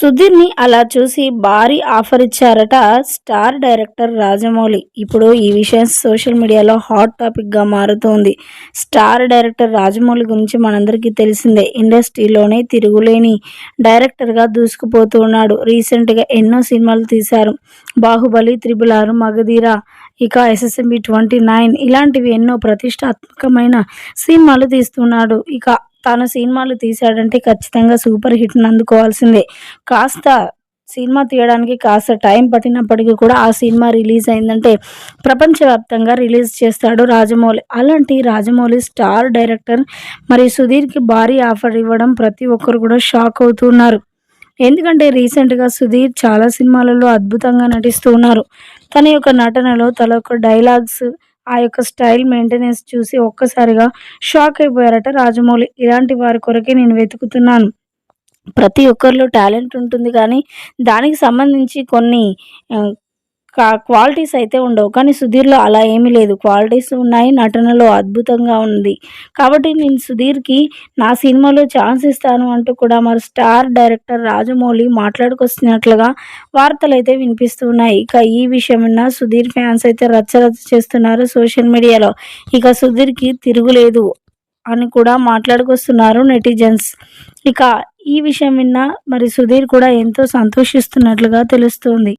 సుధీర్ని అలా చూసి భారీ ఆఫర్ ఇచ్చారట స్టార్ డైరెక్టర్ రాజమౌళి. ఇప్పుడు ఈ విషయం సోషల్ మీడియాలో హాట్ టాపిక్గా మారుతోంది. స్టార్ డైరెక్టర్ రాజమౌళి గురించి మనందరికీ తెలిసిందే. ఇండస్ట్రీలోనే తిరుగులేని డైరెక్టర్గా దూసుకుపోతూ ఉన్నాడు రీసెంట్గా ఎన్నో సినిమాలు తీశారు. బాహుబలి త్రిబుల్ ఆరు మగధీర ఇక ఎస్ఎస్ఎంబి ట్వంటీ నైన్ ఇలాంటివి ఎన్నో ప్రతిష్టాత్మకమైన సినిమాలు తీస్తున్నాడు. ఇక తాను సినిమాలు తీశాడంటే ఖచ్చితంగా సూపర్ హిట్ని అందుకోవాల్సిందే కాస్త సినిమా తీయడానికి కాస్త టైం పట్టినప్పటికీ కూడా ఆ సినిమా రిలీజ్ అయిందంటే ప్రపంచవ్యాప్తంగా రిలీజ్ చేస్తాడు రాజమౌళి. అలాంటి రాజమౌళి స్టార్ డైరెక్టర్ మరి సుధీర్కి భారీ ఆఫర్ ఇవ్వడం ప్రతి ఒక్కరు కూడా షాక్ అవుతున్నారు. ఎందుకంటే రీసెంట్గా సుధీర్ చాలా సినిమాలలో అద్భుతంగా నటిస్తూ ఉన్నారు. తన యొక్క నటనలో తన యొక్క డైలాగ్స్ ఆ యొక్క స్టైల్ మెయింటెనెన్స్ చూసి ఒక్కసారిగా షాక్ అయిపోయారట రాజమౌళి. ఇలాంటి వారి కొరకే నేను వెతుకుతున్నాను. ప్రతి ఒక్కరిలో టాలెంట్ ఉంటుంది కానీ దానికి సంబంధించి కొన్ని క్వాలిటీస్ అయితే ఉండవు. కానీ సుధీర్లో అలా ఏమీ లేదు. క్వాలిటీస్ ఉన్నాయి నటనలో అద్భుతంగా ఉంది. కాబట్టి నేను సుధీర్కి నా సినిమాలో ఛాన్స్ ఇస్తాను అంటూ కూడా మరి స్టార్ డైరెక్టర్ రాజమౌళి మాట్లాడుకొస్తున్నట్లుగా వార్తలు అయితే వినిపిస్తున్నాయి ఇక ఈ విషయం విన్న సుధీర్ ఫ్యాన్స్ అయితే రచ్చరచ్చ చేస్తున్నారు సోషల్ మీడియాలో. ఇక సుధీర్కి తిరుగులేదు అని కూడా మాట్లాడుకొస్తున్నారు నెటిజన్స్. ఇక ఈ విషయం విన్న మరి సుధీర్ కూడా ఎంతో సంతోషిస్తున్నట్లుగా తెలుస్తుంది.